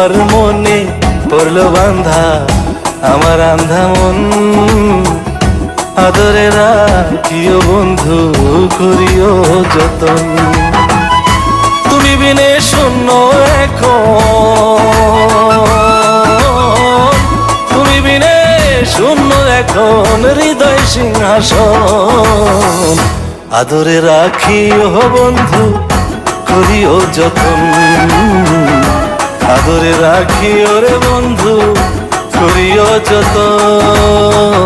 তোমার মনে পড়ল বান্ধা আমার আন্ধা মন। আদরে রাখিও বন্ধু, করিও যতন। তুমি বিনে শূন্য এখন। তুমি বিনে শূন্য এখন, হৃদয় সিংহাসন। আদরে রাখিও বন্ধু, করিও যতন। আদরে রাখি ওরে বন্ধু করিও যতন।